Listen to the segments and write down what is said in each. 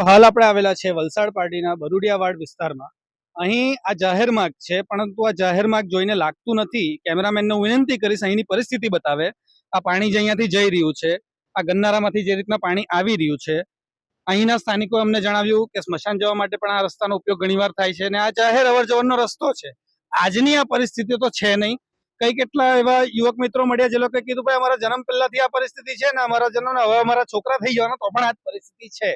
તો હાલ આપણે આવેલા છે વલસાડ પાર્ટીના બરુડિયાવાડ વિસ્તારમાં. અહીં આ જાહેર માર્ગ છે, પરંતુ આ જાહેર માર્ગ જોઈને લાગતું નથી. કેમેરામેનને હું વિનંતી કરીશ અહીંની પરિસ્થિતિ બતાવે. આ પાણી જે અહીંયાથી જઈ રહ્યું છે, આ ગન્નારામાંથી જે રીતના પાણી આવી રહ્યું છે, અહીંના સ્થાનિકો અમને જણાવ્યું કે સ્મશાન જવા માટે પણ આ રસ્તાનો ઉપયોગ ઘણીવાર થાય છે અને આ જાહેર અવરજવરનો રસ્તો છે. આજની આ પરિસ્થિતિ તો છે નહીં. કઈ કેટલા એવા યુવક મિત્રો મળ્યા જે લોકોએ કીધું, ભાઈ, અમારા જન્મ પહેલાથી આ પરિસ્થિતિ છે ને અમારા જન્મ, હવે અમારા છોકરા થઈ જવાના, તો પણ આ પરિસ્થિતિ છે.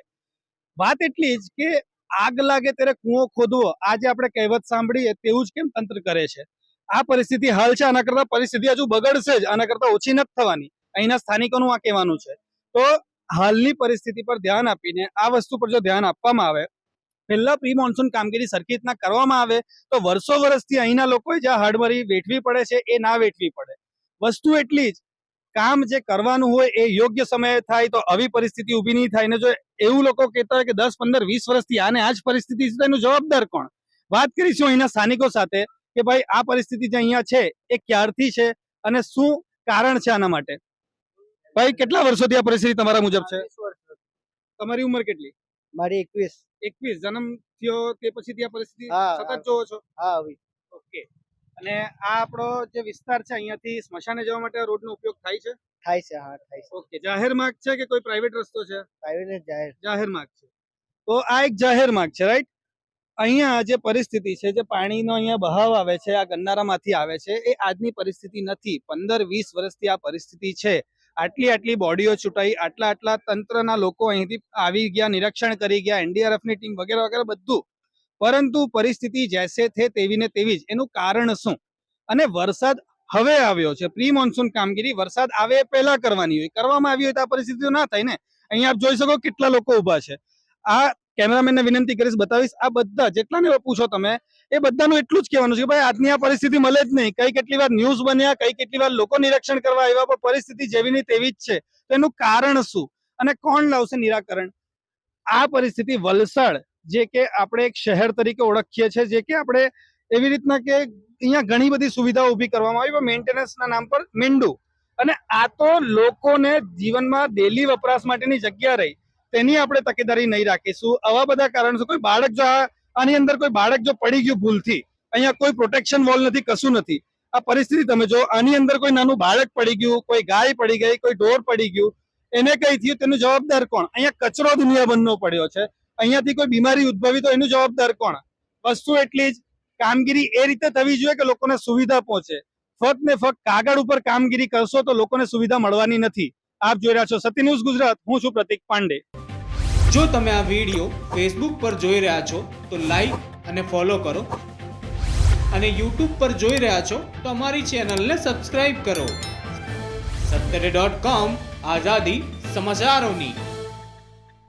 વાત એટલી જ કે આગ લાગે ત્યારે કૂવો ખોદવો, આજે આપણે કહેવત સાંભળીએ તેવું જ કેમ તંત્ર કરે છે? આ પરિસ્થિતિ હાલ છે, આના કરતા પરિસ્થિતિ હજુ બગડશે જ, આના કરતા ઓછી નથી થવાની. અહીંના સ્થાનિકોનું આ કહેવાનું છે. તો હાલની પરિસ્થિતિ પર ધ્યાન આપીને, આ વસ્તુ પર જો ધ્યાન આપવામાં આવે, પહેલા પ્રી મોન્સૂન કામગીરી સરખી રીતના કરવામાં આવે, તો વર્ષો વર્ષથી અહીંના લોકોએ જે હાડમરી વેઠવી પડે છે, એ ના વેઠવી પડે. વસ્તુ એટલી જ, કામ જે કરવાનું હોય એ યોગ્ય સમયે થાય તો આવી પરિસ્થિતિ ઊભી નહીં થાય. ને જો એવું લોકો કહેતા હોય કે દસ પંદર વીસ વર્ષથી આને આ જ પરિસ્થિતિ છે તો એનું જવાબદાર કોણ? વાત કરીશું અહીંના સ્થાનિકો સાથે કે ભાઈ આ પરિસ્થિતિ જે અહીંયા છે એ ક્યારથી છે અને શું કારણ છે આના માટે? ભાઈ કેટલા વર્ષોથી આ પરિસ્થિતિ તમારા મુજબ છે? તમારી ઉંમર કેટલી? મારી એકવીસ. એકવીસ. જન્મ થયો તે પછી આ પરિસ્થિતિ સતત જોવો છો? હા ઓકે. અને આ આપણો જે વિસ્તાર છે અહીંયાથી સ્મશાને જવા માટે રોડ રોડનો ઉપયોગ થાય છે? થાય છે હા થાય છે. ઓકે જાહેર માર્ગ છે કે કોઈ પ્રાઇવેટ રસ્તો છે? પ્રાઇવેટ જાહેર. જાહેર માર્ગ છે. તો આ એક જાહેર માર્ગ છે રાઈટ અહીંયા જે પરિસ્થિતિ છે જે પાણીનો અહીંયા બહાવ આવે છે આ ગન્નારામાંથી આવે છે એ આજની પરિસ્થિતિ નથી. પંદર વીસ વર્ષથી આ પરિસ્થિતિ છે. આટલી આટલી બોડીઓ છૂટાઈ આટલા આટલા તંત્રના લોકો અહીંથી આવી ગયા નિરીક્ષણ કરી ગયા એનડીઆરએફની ટીમ વગેરે વગેરે બધું. પરંતુ પરિસ્થિતિ જેસે થે તેવી ને તેવી જ. એનું કારણ શું? અને વરસાદ હવે આવ્યો છે. પ્રી મોન્સૂન કામગીરી વરસાદ આવે પહેલા કરવાની હોય. કરવામાં આવી હોય તો આ પરિસ્થિતિઓ ના થાય ને. અહીંયા આપ જોઈ શકો કેટલા લોકો ઊભા છે. આ કેમેરામેનને વિનંતી કરીશ, બતાવીશ, આ બધા જેટલાને પૂછો તમે, એ બધાનું એટલું જ કહેવાનું છે કે ભાઈ, આજની આ પરિસ્થિતિ મળે જ નહીં. કઈ કેટલી વાર ન્યૂઝ બન્યા, કઈ કેટલી વાર લોકો નિરીક્ષણ કરવા આવ્યા, પણ પરિસ્થિતિ જેવી ની તેવી જ છે. તો એનું કારણ શું? અને કોણ લાવશે નિરાકરણ? આ પરિસ્થિતિ વલસાડ, જે કે આપણે એક શહેર તરીકે ઓળખીએ છીએ, જે કે આપણે એવી રીતના કે અહીંયા ઘણી બધી સુવિધાઓ ઊભી કરવામાં આવી, પણ મેન્ટેનન્સના નામ પર મીંડું. અને આ તો લોકોને જીવનમાં ડેલી વપરાશ માટેની જગ્યા રહી, તેની આપણે તકેદારી નહીં રાખીશું. આવા બધા કારણો કોઈ બાળક જો આની અંદર કોઈ બાળક જો પડી ગયું ભૂલથી, અહીંયા કોઈ પ્રોટેક્શન વોલ નથી, કશું નથી. આ પરિસ્થિતિ તમે જો, આની અંદર કોઈ નાનું બાળક પડી ગયું, કોઈ ગાય પડી ગઈ, કોઈ ઢોર પડી ગયું, એને કઈ થયું, તેનું જવાબદાર કોણ? અહીંયા કચરો દુનિયાભરનો પડ્યો છે. અહીંયાથી કોઈ બીમારી ઉદ્ભવી તો એનું જવાબદાર કોણ? વસ્તુ એટલી જ કામગીરી એ રીતે થવી જોઈએ કે લોકોને સુવિધા પહોંચે. ફક્ત ને ફક્ત કાગળ ઉપર કામગીરી કરશો તો લોકોને સુવિધા મળવાની નથી. આપ જોઈ રહ્યા છો સતી ન્યૂઝ ગુજરાત. હું છું પ્રતિક પાંડે. જો તમે આ વીડિયો ફેસબુક પર જોઈ રહ્યા છો, તો લાઈક અને ફોલો કરો. અને યુટ્યુબ પર જોઈ રહ્યા છો, તો અમારી ચેનલને સબસ્ક્રાઇબ કરો. સત્તરે ડોટ કોમ આઝાદી સમાચારોની.